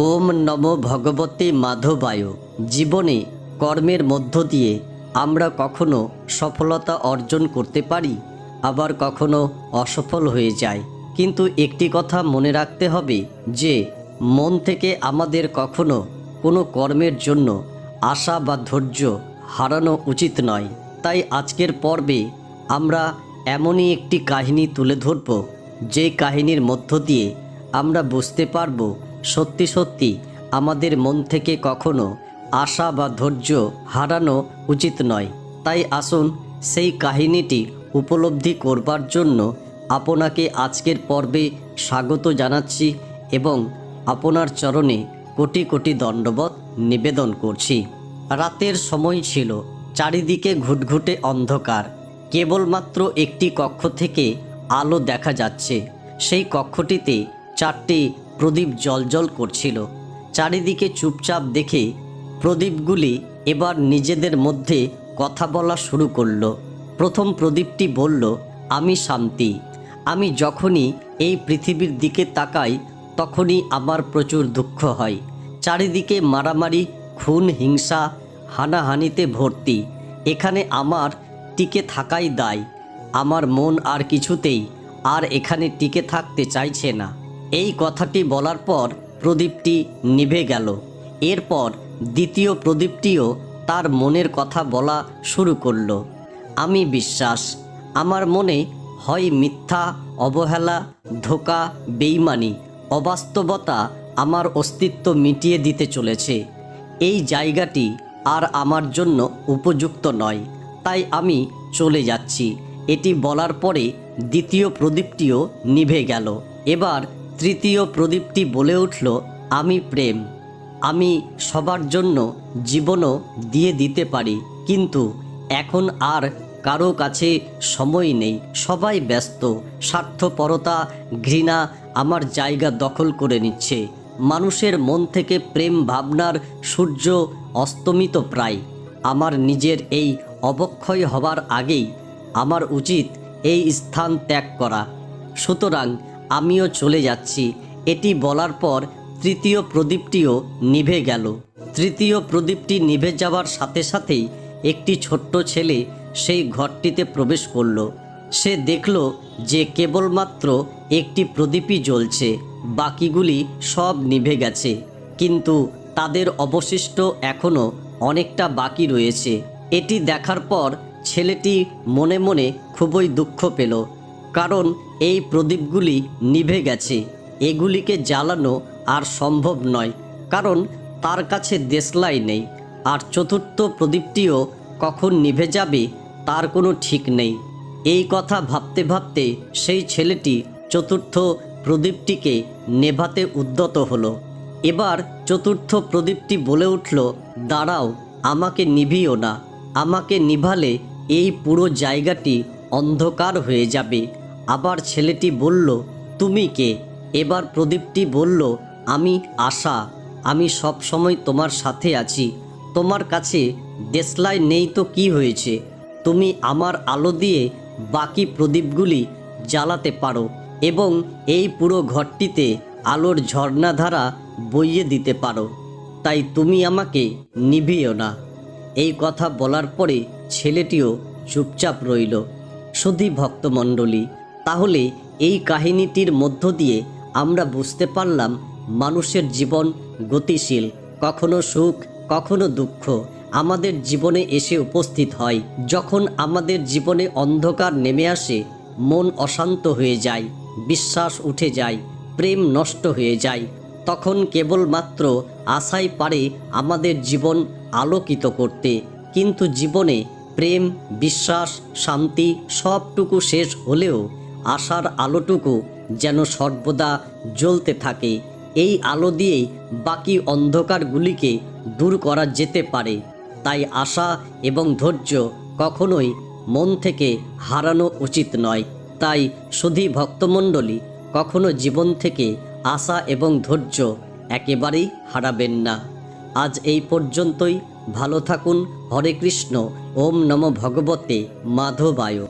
ওম নম ভগবতে মাধবায়। জীবনে কর্মের মধ্য দিয়ে আমরা কখনো সফলতা অর্জন করতে পারি, আবার কখনো অসফল হয়ে যায় কিন্তু একটি কথা মনে রাখতে হবে যে, মন থেকে আমাদের কখনো কোনো কর্মের জন্য আশা বা ধৈর্য হারানো উচিত নয়। তাই আজকের পর্বে আমরা এমনই একটি কাহিনী তুলে ধরব, যে কাহিনীর মধ্য দিয়ে আমরা বুঝতে পারব সত্যি সত্যি আমাদের মন থেকে কখনো আশা বা ধৈর্য হারানো উচিত নয়। তাই আসুন সেই কাহিনীটি উপলব্ধি করবার জন্য আপনাকে আজকের পর্বে স্বাগত জানাচ্ছি এবং আপনার চরণে কোটি কোটি দণ্ডবত নিবেদন করছি। রাতের সময় ছিল, চারিদিকে ঘুটঘুটে অন্ধকার। কেবলমাত্র একটি কক্ষ থেকে আলো দেখা যাচ্ছে। সেই কক্ষটিতে চারটি প্রদীপ জলজল করছিল। চারিদিকে চুপচাপ দেখে প্রদীপগুলি এবার নিজেদের মধ্যে কথা বলা শুরু করল। প্রথম প্রদীপটি বলল, আমি শান্তি। আমি যখনই এই পৃথিবীর দিকে তাকাই, তখনই আমার প্রচুর দুঃখ হয়। চারিদিকে মারামারি, খুন, হিংসা, হানাহানিতে ভর্তি। এখানে আমার টিকে থাকাই দায়। আমার মন আর কিছুতেই আর এখানে টিকে থাকতে চাইছে না। এই কথাটি বলার পর প্রদীপটি নিভে গেল। এরপর দ্বিতীয় প্রদীপটিও তার মনের কথা বলা শুরু করল। আমি বিশ্বাস, আমার মনে হয় মিথ্যা, অবহেলা, ধোকা, বেইমানি, অবাস্তবতা আমার অস্তিত্ব মিটিয়ে দিতে চলেছে। এই জায়গাটি আর আমার জন্য উপযুক্ত নয়, তাই আমি চলে যাচ্ছি। এটি বলার পরে দ্বিতীয় প্রদীপটিও নিভে গেল। এবার তৃতীয় প্রদীপটি বলে উঠল, আমি প্রেম। আমি সবার জন্য জীবনও দিয়ে দিতে পারি। কিন্তু এখন আর কারও কাছে সময় নেই। সবাই ব্যস্ত। স্বার্থপরতা, ঘৃণা আমার জায়গা দখল করে নিচ্ছে। মানুষের মন থেকে প্রেম ভাবনার সূর্য অস্তমিত প্রায়। আমার নিজের এই অবক্ষয় হবার আগেই আমার উচিত এই স্থান ত্যাগ করা। সুতরাং আমিও চলে যাচ্ছি। এটি বলার পর তৃতীয় প্রদীপটিও নিভে গেল। তৃতীয় প্রদীপটি নিভে যাওয়ার সাথে সাথেই একটি ছোট্ট ছেলে সেই ঘরটিতে প্রবেশ করল। সে দেখল যে কেবলমাত্র একটি প্রদীপই জ্বলছে, বাকিগুলি সব নিভে গেছে। কিন্তু তাদের অবশিষ্ট এখনও অনেকটা বাকি রয়েছে। এটি দেখার পর ছেলেটি মনে মনে খুবই দুঃখ পেল। কারণ এই প্রদীপগুলি নিভে গেছে। এগুলিকে জ্বালানো আর সম্ভব নয়, কারণ তার কাছে দেশলাই নেই। আর চতুর্থ প্রদীপটিও কখন নিভে যাবে, তার কোনো ঠিক নেই। এই কথা ভাবতে ভাবতে সেই ছেলেটি চতুর্থ প্রদীপটিকে নেভাতে উদ্যত হলো। এবার চতুর্থ প্রদীপটি বলে উঠল, দাঁড়াও, আমাকে নিভিও না। আমাকে নিভালে এই পুরো জায়গাটি অন্ধকার হয়ে যাবে। আবার ছেলেটি বলল, তুমি কে? এবার প্রদীপটি বলল, আমি আশা। আমি সব সময় তোমার সাথে আছি। তোমার কাছে দেশলাই নেই তো কি হয়েছে? তুমি আমার আলো দিয়ে বাকি প্রদীপগুলি জ্বালাতে পারো এবং এই পুরো ঘরটিতে আলোর ঝর্ণাধারা বইয়ে দিতে পারো। তাই তুমি আমাকে নিভিও না। এই কথা বলার পরে ছেলেটিও চুপচাপ রইল। শুধু ভক্তমণ্ডলী তাহলে এই কাহিনীটির মধ্য দিয়ে আমরা বুঝতে পারলাম মানুষের জীবন গতিশীল, কখনো সুখ, কখনো দুঃখ আমাদের জীবনে এসে উপস্থিত হয়। যখন আমাদের জীবনে অন্ধকার নেমে আসে, মন অশান্ত হয়ে যায়, বিশ্বাস উঠে যায়, প্রেম নষ্ট হয়ে যায়। তখন কেবলমাত্র আশাই পারে আমাদের জীবন আলোকিত করতে। কিন্তু জীবনে প্রেম, বিশ্বাস, শান্তি সবটুকু শেষ হলেও আশার আলোটুকু যেন সর্বদা জ্বলতে থাকে। এই আলো দিয়েই বাকি অন্ধকারগুলিকে দূর করা যেতে পারে। তাই আশা এবং ধৈর্য কখনোই মন থেকে হারানো উচিত নয়। তাই শুধু ভক্তমণ্ডলী কখনো জীবন থেকে আশা এবং ধৈর্য একেবারেই হারাবেন না। আজ এই পর্যন্তই। ভালো থাকুন। হরে কৃষ্ণ। ওম নম ভগবতে মাধবায়।